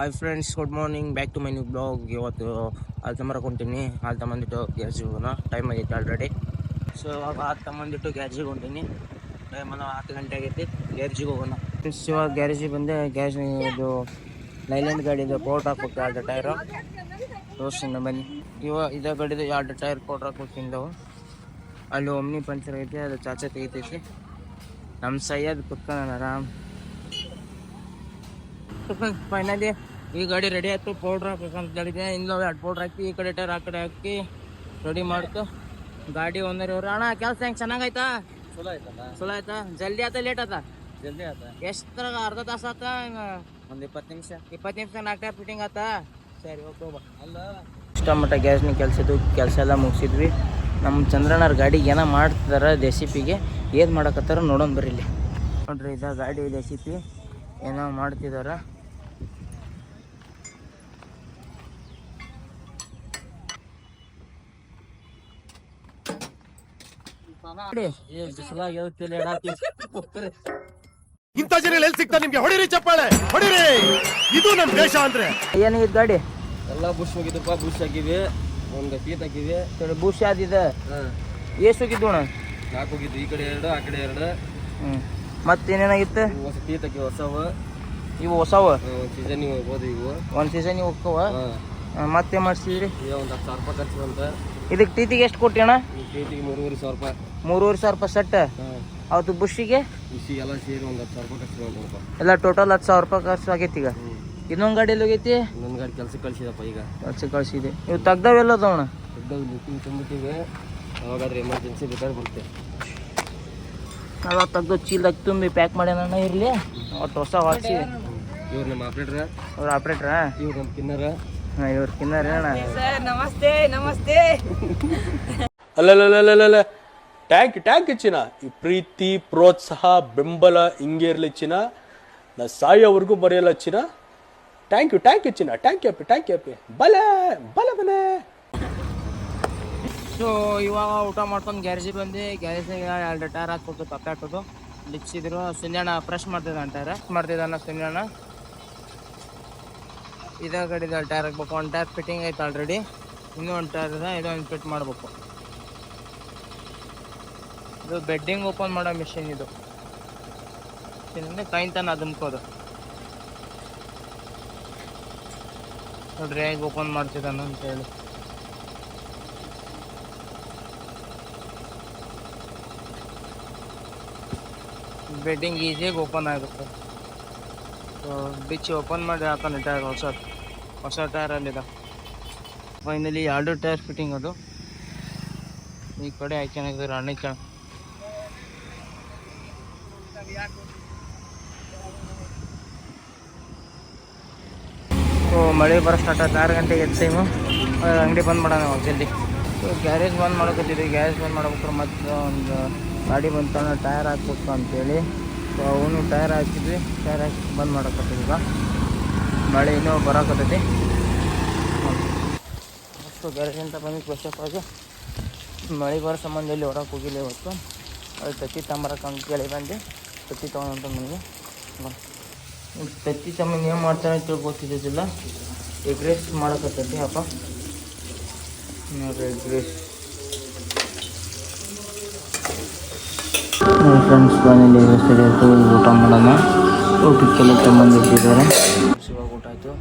Hi friends good morning back to my new blog ಇವತ್ತು ಹಾಲು ತಮ್ಮರಕ್ಕೆ ಹೊಂಟೀನಿ ಹಾಲು ತಮ್ಮಂದಿಟ್ಟು ಗ್ಯಾಸ್ಗೆ ಹೋಗೋಣ. ಟೈಮ್ ಆಗೈತೆ ಆಲ್ರೆಡಿ ಸೊ ಇವಾಗ ಹತ್ತು ತಮ್ಮಂದಿಟ್ಟು ಗ್ಯಾರೇಜಿಗೆ ಹೊಂಟೀನಿ. ಟೈಮ್ ಅಲ್ಲ ಹತ್ತು ಗಂಟೆ ಆಗೈತಿ. ಗ್ಯಾರೇಜಿಗೆ ಹೋಗೋಣ. ಫ್ರೆಂಡ್ಸ್ ಇವಾಗ ಗ್ಯಾರೇಜಿಗೆ ಬಂದೆ. ಗ್ಯಾಸ್ ಇದು ಲೈಲ್ಯಾಂಡ್ ಗಾಡಿದು ಪೌಡ್ರ್ ಹಾಕ್ಬೇಕು. ಎರಡು ಟೈರು ತೋರಿಸ್ತೀನಿ ಬನ್ನಿ. ಇವಾಗ ಇದೇ ಗಾಡಿದು ಎರಡು ಟೈರ್ ಪೌಡ್ರ್ ಹಾಕ್ಬೇಕಿಂದು ಅಲ್ಲಿ ಒಮ್ನಿ ಪಂಚರ್ ಐತಿ. ಅದು ಚಾಚೆ ತೆಗಿತೈತಿ. ನಮ್ಮ ಸೈಯದ್ ಕುತ್ಕೊಂಡು ಫೈನಲಿ ಈ ಗಾಡಿ ರೆಡಿ ಆಯ್ತು ಪೌಡ್ರ್ ಹಾಕ್ಬೇಕಂತ ಹೇಳಿದೆ ಇಲ್ಲ ಎರಡು ಪೌಡ್ರ್ ಹಾಕಿ ಈ ಕಡೆ ಟೈರ್ ಆ ಕಡೆ ಹಾಕಿ ರೆಡಿ ಮಾಡ್ತು. ಗಾಡಿ ಒಂದರ ಅವ್ರು ಅಣ್ಣ ಕೆಲಸ ಹೆಂಗೆ? ಚೆನ್ನಾಗಾಯ್ತಾ? ಚಲೋ ಆಯ್ತಲ್ಲ ಚಲೋ ಆಯ್ತಾ? ಜಲ್ದಿ ಆಯ್ತಾ ಲೇಟ್ ಆತ? ಜಲ್ದಿ ಆಯ್ತಾ ಎಷ್ಟು ಅರ್ಧ ತಾಸು ಆತ ಒಂದು ಇಪ್ಪತ್ತು ನಿಮಿಷ. ಇಪ್ಪತ್ತು ನಿಮಿಷ ನಾಲ್ಕು ಟೈರ್ ಫಿಟ್ಟಿಂಗ್ ಆತಾ? ಸರಿ ಓಕೆ ಹೋಗ ಅಲ್ಲ. ಇಷ್ಟಮಟ್ಟ ಗ್ಯಾಸ್ನ ಕೆಲಸ ಇದು ಕೆಲಸ ಎಲ್ಲ ಮುಗಿಸಿದ್ವಿ. ನಮ್ಮ ಚಂದ್ರಣ್ಣವ್ರ ಗಾಡಿಗೆ ಏನೋ ಮಾಡ್ತಿದಾರ ರೆಸಿಪಿಗೆ ಏನು ಮಾಡಕತ್ತಾರ ನೋಡೋಣ ಬರ್ರಿ ಇಲ್ಲಿ. ನೋಡ್ರಿ ಇದ ಗಾಡಿ ರೆಸಿಪಿ ಏನೋ ಮಾಡ್ತಿದಾರ. ಇಂಥ ಜನ ಎಲ್ಲಿ ಸಿಗ್ತಾರೆ ನಿಮ್ಗೆ? ಹೊಡಿರಿ ಚಪ್ಪಾಳೆ ಹೊಡಿರಿ. ಇದು ನಮ್ ದೇಶ ಅಂದ್ರೆ. ಏನಾಗಿದ್ ಗಾಡಿ ಎಲ್ಲ ಬುಷ್ ಹೋಗಿದ್ದಪ್ಪ ಬುಷ್ ಹಾಕಿವಿ ಒಂದು ಪೀತ್ ಹಾಕಿವಿ ಬುಷ್ ಆದಿದೆ. ಎಷ್ಟು ಹೋಗಿದ್ದು ಅಣ್ಣ? ನಾಲ್ಕು ಹೋಗಿದ್ದು ಈ ಕಡೆ ಎರಡು ಆ ಕಡೆ ಎರಡು. ಹ್ಮ್. ಮತ್ತೇನೇನಾಗಿತ್ತು? ಹೊಸ ಪೀತ್ ಹಾಕಿವಿ ಹೊಸವ. ಇವು ಹೊಸವ? ಒಂದು ಸೀಸನ್ ನೀವು ಹೋಗ್ಬೋದು ಇವು. ಒಂದ್ ಸೀಸನ್ ನೀವು ಹೋಕ್ಕವ ಹಾಂ. ಮತ್ತೆ ಮಾಡಿಸಿದ್ರಿ? ಒಂದು ಹತ್ತು ಸಾವಿರ ರೂಪಾಯಿ ಖರ್ಚು ಬಂತ ಇದಕ್ಕೆ ಟೀತಿಗೆ ಎಷ್ಟು ಕೊಟ್ಟಿ ಅಣ್ಣ? ಪೀಟಿಗೆ ಮೂರುವರೆ ಸಾವಿರ ರೂಪಾಯಿ. ಮೂರುವರೆ ಸಾವಿರ ರೂಪಾಯಿ ಸೆಟ್ ಅವತ್ತು ಬುಷಿಗೆ ಬುಷಿ ಎಲ್ಲ ಸೇರಿ ಒಂದು ಹತ್ತು ಸಾವಿರ ರೂಪಾಯಿ ಖರ್ಚು ಬಂತಪ್ಪ ಎಲ್ಲ ಟೋಟಲ್ ಹತ್ತು ಸಾವಿರ ರೂಪಾಯಿ ಖರ್ಚು ಆಗೈತಿ ಈಗ. ಇನ್ನೊಂದು ಇನ್ನೊಂದು ಎಲ್ಲ ಹೋಗೈತಿ? ಇನ್ನೊಂದು ಗಾಡಿ ಕೆಲ್ಸಕ್ಕೆ ಕಳ್ಸಿದಪ್ಪ ಈಗ. ಖರ್ಚು ಕಳಿಸಿದೆ. ಇವು ತೆಗ್ದವೆಲ್ಲ ಅದಾವಣ ಲುಕಿಂಗ್ ತುಂಬಿಟ್ಟಿವೆ. ಅವಾಗಾದ್ರೆ ಎಮರ್ಜೆನ್ಸಿ ಬೇಕಾದ್ರೆ ಬರುತ್ತೆ. ಅವಾಗ ತೆಗ್ದು ಚೀಲ್ದಾಗ ತುಂಬಿ ಪ್ಯಾಕ್ ಮಾಡ್ಯಾನ ಇರಲಿ. ಒಟ್ಟು ಹೊಸ ವಾಚಿ ಇವ್ರು ನಮ್ಮ ಆಪ್ರೇಟ್ರ ಅವ್ರ ಆಪ್ರೇಟ್ರಾ ಇವ್ರು ನಮ್ಮ ಕಿನ್ನರ ಹಾಂ ತಿನ್ನಾರೇಣ ನಮಸ್ತೆ ನಮಸ್ತೆ ಅಲ್ಲಲ್ಲಲ್ಲಲ್ಲ ಟ್ಯಾಂಕ್ ಟ್ಯಾಂಕ್ ಹೆಚ್ಚಿನ ಈ ಪ್ರೀತಿ ಪ್ರೋತ್ಸಾಹ ಬೆಂಬಲ ಹಿಂಗೆ ಇರಲಿ ಚಿನ್ನ. ನಾ ಸಾಯೋವರೆಗೂ ಬರೆಯಲ್ಲ ಚಿನ್ನ. ಟ್ಯಾಂಕ್ ಯು ಟ್ಯಾಂಕ್ ಯು ಚಿನ್ನ. ಟ್ಯಾಂಕ್ ಯು ಟ್ಯಾಂಕ್ ಯಪ್ಪಿ ಬಲೆ ಬಲೆ ಬಲೆ. ಸೊ ಇವಾಗ ಊಟ ಮಾಡ್ಕೊಂಡು ಗ್ಯಾರೇಜಿಗೆ ಬಂದು. ಗ್ಯಾರೇಜ್ನಾಗ ಎರಡು ಟೈರ್ ಹಾಕ್ಬಿಟ್ಟು ತಪ್ಪಾಟೋದು ಲಿಪ್ಸಿದ್ರು ಸುಂಜಣ್ಣ ಫ್ರೆಶ್ ಮಾಡ್ತಿದ್ದ ಅಂತಾರೆ. ಮಾಡ್ತಿದ್ದಾನ ಸುಂಜಣ್ಣ ಇದೇ ಗಾಡಿದ ಟೈರ್ ಹಾಕ್ಬೇಕು. ಒಂದು ಟೈರ್ ಫಿಟ್ಟಿಂಗ್ ಐತೆ ಆಲ್ರೆಡಿ ಇನ್ನೂ ಒಂದು ಟೈರ್ ಇದೆ ಇದೊಂದು ಫಿಟ್ ಮಾಡಬೇಕು. ಇದು ಬೆಡ್ಡಿಂಗ್ ಓಪನ್ ಮಾಡೋ ಮಿಷಿನ್ ಇದು. ಕೈಂತಾನ ಅದುಮ್ಕೋದು ನೋಡ್ರಿ ಹೇಗೆ ಓಪನ್ ಮಾಡ್ತಿದ್ದಾನು ಅಂತ ಹೇಳಿ. ಬೆಡ್ಡಿಂಗ್ ಈಸಿಯಾಗಿ ಓಪನ್ ಆಗುತ್ತೆ. ಬಿಚ್ಚಿ ಓಪನ್ ಮಾಡಿ ಹಾಕೋಣ ಟೈರ್ ಹೊಸ ಹೊಸ ಟೈರಲ್ಲಿದೆ ಫೈನಲಿ ಎರಡು ಟೈರ್ ಫಿಟ್ಟಿಂಗ್ ಅದು. ಈ ಕಡೆ ಹಾಕ್ಯಣಿದ್ರೆ ಅಣ್ಣ ಕಣ ಸೊ ಮಳೆ ಬರೋ ಸ್ಟಾರ್ಟ್ ಆಯ್ತು. ಆರು ಗಂಟೆಗೆ ಎದ್ದು ಟೈಮು ಅಂಗಡಿ ಬಂದ್ ಮಾಡೋಣ ನಾವು ಜಲ್ದಿ. ಸೊ ಗ್ಯಾರೇಜ್ ಬಂದ್ ಮಾಡೋಕತ್ತಿದ್ವಿ ಗ್ಯಾರೇಜ್ ಬಂದ್ ಮಾಡ್ಬೇಕು ಮತ್ತೆ ಒಂದು ಗಾಡಿ ಬಂತಣ್ಣ ಟೈರ್ ಹಾಕ್ಬೇಕು ಅಂತೇಳಿ. ಅವನು ಟೈರ್ ಹಾಕಿದ್ವಿ. ಟೈರ್ ಹಾಕಿ ಬಂದ್ ಮಾಡಕತ್ತೀವಿ ಈಗ. ಮಳೆ ಇನ್ನೂ ಬರಕತ್ತೈತಿ. ಅಷ್ಟು ಗ್ಯಾರೇಜ್ ಅಂತ ಬಂದು ಫ್ರೆಶ್ ಮಳೆ ಬರೋ ಸಂಬಂಧ ಎಲ್ಲಿ ಹೊರಗೆ ಹೋಗಿಲ್ಲ ಇವತ್ತು. ಅದು ತತ್ತಿ ತಗೊಂಬರಕ್ಕೆ ಅಂತ ಕೇಳಿ ಬಂದು ತತ್ತಿ ತೊಗೊಂಡು ನನಗೆ ತತ್ತಿ ಸಂಬಂಧ ಏನು ಮಾಡ್ತಾನೆ ಅಂತ ಗೊತ್ತಿದ್ದಿಲ್ಲ ಎಗ್ ರೈಸ್ ಮಾಡಕತ್ತೈತಿ, ಅಪ್ಪ. ಎಗ್ ರೈಸ್ ಫ್ರೆಂಡ್ಸ್ ಮನೇಲಿ ಸರಿ ಆಯಿತು. ಊಟ ಮಾಡೋಣ. ಊಟಕ್ಕೆಲ್ಲ ತೊಗೊಂಬಂದಿಟ್ಟಿದ್ದಾರೆ ಇವಾಗ ಊಟ ಆಯಿತು.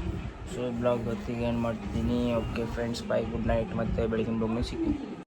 ಸೊ ಬ್ಲಾಗ್ ಹೊತ್ತಿಗೆ ಏನು ಮಾಡ್ತಿದ್ದೀನಿ? Okay friends bye good night ಮತ್ತೆ ಬೆಳಗಿನ ಬೊಮ್ಮೆ ಸಿಗ್ತೀನಿ.